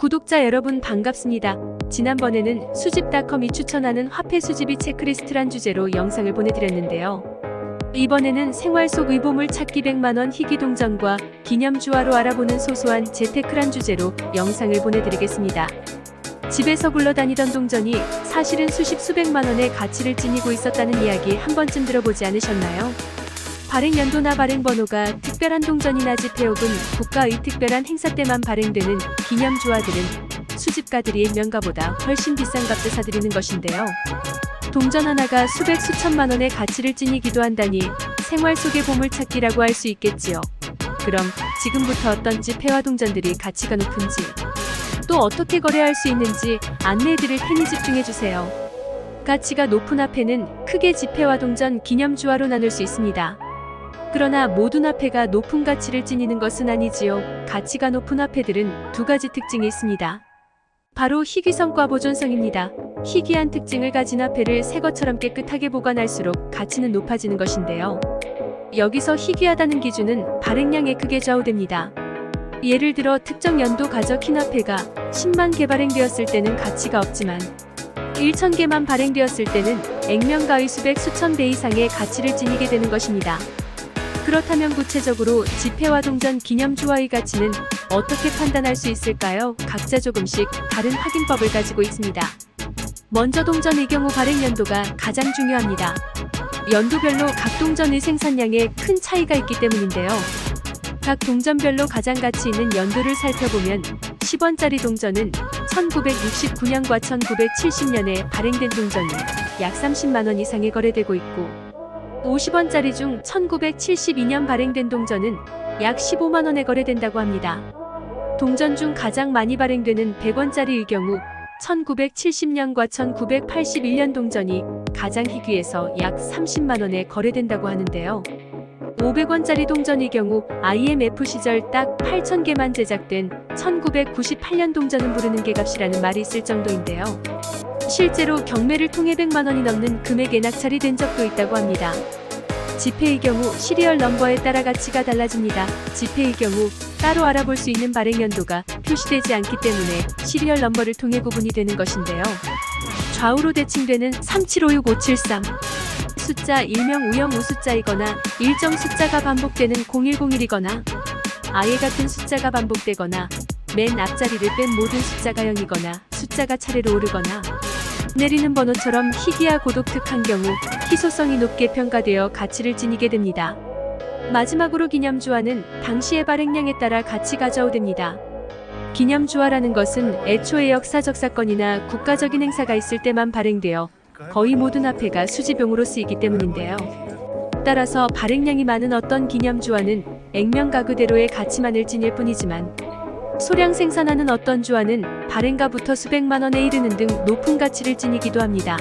구독자 여러분 반갑습니다. 지난번에는 수집닷컴이 추천하는 화폐 수집이 체크리스트란 주제로 영상을 보내드렸는데요. 이번에는 생활 속 의보물 찾기 100만원 희귀동전과 기념주화로 알아보는 소소한 재테크란 주제로 영상을 보내드리겠습니다. 집에서 굴러다니던 동전이 사실은 수십 수백만 원의 가치를 지니고 있었다는 이야기 한 번쯤 들어보지 않으셨나요? 발행 연도나 발행 번호가 특별한 동전이나 지폐 혹은 국가의 특별한 행사 때만 발행되는 기념 주화들은 수집가들이 명가보다 훨씬 비싼 값에 사들이는 것인데요. 동전 하나가 수백 수천만 원의 가치를 지니기도 한다니 생활 속의 보물찾기라고 할 수 있겠지요. 그럼 지금부터 어떤 지폐와 동전들이 가치가 높은지 또 어떻게 거래할 수 있는지 안내해드릴 테니 집중해주세요. 가치가 높은 화폐는 크게 지폐와 동전, 기념주화로 나눌 수 있습니다. 그러나 모든 화폐가 높은 가치를 지니는 것은 아니지요. 가치가 높은 화폐들은 두 가지 특징이 있습니다. 바로 희귀성과 보존성입니다. 희귀한 특징을 가진 화폐를 새 것처럼 깨끗하게 보관할수록 가치는 높아지는 것인데요. 여기서 희귀하다는 기준은 발행량에 크게 좌우됩니다. 예를 들어 특정 연도 가적 흰 화폐가 10만 개 발행되었을 때는 가치가 없지만 1,000개만 발행되었을 때는 액면가의 수백 수천 배 이상의 가치를 지니게 되는 것입니다. 그렇다면 구체적으로 지폐와 동전 기념 주화의 가치는 어떻게 판단할 수 있을까요? 각자 조금씩 다른 확인법을 가지고 있습니다. 먼저 동전의 경우 발행 연도가 가장 중요합니다. 연도별로 각 동전의 생산량에 큰 차이가 있기 때문인데요. 각 동전별로 가장 가치 있는 연도를 살펴보면 10원짜리 동전은 1969년과 1970년에 발행된 동전이 약 30만 원 이상에 거래되고 있고 50원짜리 중 1972년 발행된 동전은 약 15만 원에 거래된다고 합니다. 동전 중 가장 많이 발행되는 100원짜리의 경우 1970년과 1981년 동전이 가장 희귀해서 약 30만 원에 거래된다고 하는데요. 500원짜리 동전의 경우 IMF 시절 딱 8,000개만 제작된 1998년 동전은 부르는 개값이라는 말이 있을 정도인데요. 실제로 경매를 통해 100만 원이 넘는 금액에 낙찰이 된 적도 있다고 합니다. 지폐의 경우 시리얼 넘버에 따라 가치가 달라집니다. 지폐의 경우 따로 알아볼 수 있는 발행 연도가 표시되지 않기 때문에 시리얼 넘버를 통해 구분이 되는 것인데요. 좌우로 대칭되는 3756573 숫자 일명 우영 우 숫자이거나 일정 숫자가 반복되는 0101이거나 아예 같은 숫자가 반복되거나 맨 앞자리를 뺀 모든 숫자가 0이거나 숫자가 차례로 오르거나 내리는 번호처럼 희귀하 고독특한 경우 희소성이 높게 평가되어 가치를 지니게 됩니다. 마지막으로 기념주화는 당시의 발행량에 따라 가치가 좌우됩니다. 기념주화라는 것은 애초에 역사적 사건이나 국가적인 행사가 있을 때만 발행되어 거의 모든 화폐가 수집용으로 쓰이기 때문인데요. 따라서 발행량이 많은 어떤 기념주화는 액면 가 그대로의 가치만을 지닐 뿐이지만 소량 생산하는 어떤 주화는 발행가부터 수백만 원에 이르는 등 높은 가치를 지니기도 합니다.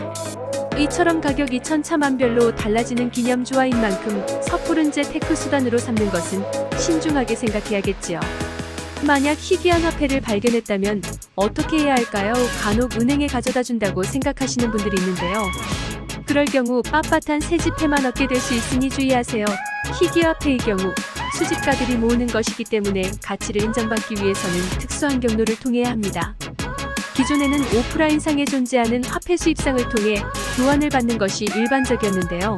이처럼 가격이 천차만별로 달라지는 기념주화인 만큼 섣부른 재테크 수단으로 삼는 것은 신중하게 생각해야겠지요. 만약 희귀한 화폐를 발견했다면 어떻게 해야 할까요? 간혹 은행에 가져다 준다고 생각하시는 분들이 있는데요. 그럴 경우 빳빳한 새 지폐만 얻게 될 수 있으니 주의하세요. 희귀 화폐의 경우 수집가들이 모으는 것이기 때문에 가치를 인정받기 위해서는 특수한 경로를 통해야 합니다. 기존에는 오프라인상에 존재하는 화폐 수입상을 통해 교환을 받는 것이 일반적이었는데요.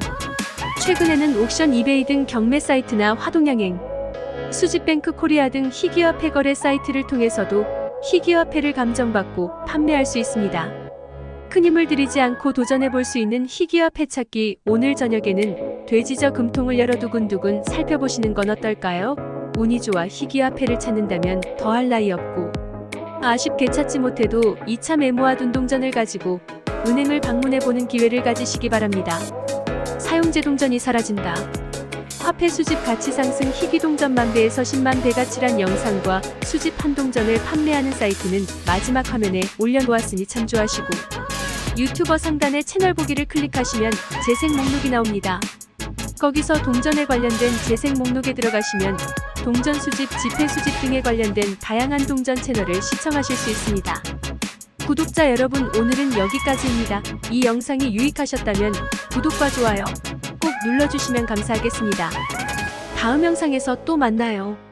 최근에는 옥션 이베이 등 경매 사이트나 화동양행, 수집뱅크 코리아 등 희귀화폐 거래 사이트를 통해서도 희귀화폐를 감정받고 판매할 수 있습니다. 큰 힘을 들이지 않고 도전해 볼 수 있는 희귀화폐 찾기 오늘 저녁에는 돼지저 금통을 열어 두근두근 살펴보시는 건 어떨까요? 운이 좋아 희귀화폐를 찾는다면 더할 나위 없고 아쉽게 찾지 못해도 2차 메모와 눈동전을 가지고 은행을 방문해 보는 기회를 가지시기 바랍니다. 사용제 동전이 사라진다. 화폐 수집 가치 상승 희귀 동전 만 배에서 10만 배 가치란 영상과 수집 한 동전을 판매하는 사이트는 마지막 화면에 올려놓았으니 참조하시고 유튜버 상단의 채널 보기를 클릭하시면 재생 목록이 나옵니다. 거기서 동전에 관련된 재생 목록에 들어가시면 동전 수집, 지폐 수집 등에 관련된 다양한 동전 채널을 시청하실 수 있습니다. 구독자 여러분 오늘은 여기까지입니다. 이 영상이 유익하셨다면 구독과 좋아요 꼭 눌러주시면 감사하겠습니다. 다음 영상에서 또 만나요.